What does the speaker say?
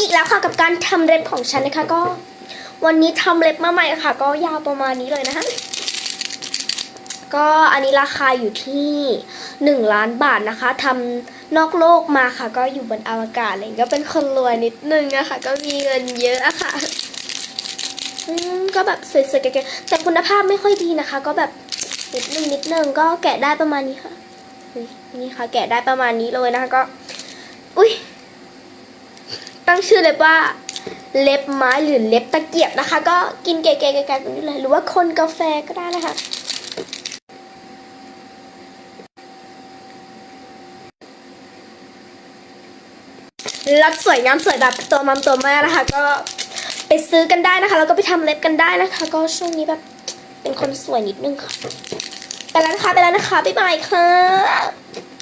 อีกแล้วค่ะกับการทำเล็บของฉันนะคะ ก็ วันนี้ทำเล็บมาใหม่ค่ะ ก็ยาวประมาณนี้เลยนะคะ ก็อันนี้ราคาอยู่ที่หนึ่งล้านบาทนะคะทำนอกโลกมาค่ะ ก็อยู่บนอวกาศอะไรอย่างเงี้ยก็เป็นคนรวยนิดนึงอะคะก็มีเงินเยอะอะค่ะก็แบบสวยๆแก่ๆแต่คุณภาพไม่ค่อยดีนะคะ ก็แบบนิดนึงนิดนึงก็แกะได้ประมาณนี้ค่ะนี่ค่ะแกะได้ประมาณนี้เลยนะคะก็ อุ้ย ตั้งชื่อเลยว่าเล็บไม้หรือเล็บตะเกียบนะคะ ก็กินแก่ๆๆๆแบบนี้เลยหรือว่าคนกาแฟก็ได้นะคะรัดสวยงามสวยแบบตัวมัมตัวแม่นะคะ ก็ไปซื้อกันได้นะคะ แล้วก็ไปทำเล็บกันได้นะคะ ก็ช่วงนี้แบบเป็นคนสวยนิดนึงค่ะไปแล้วนะคะไปแล้วนะคะบ๊ายบายค่ะ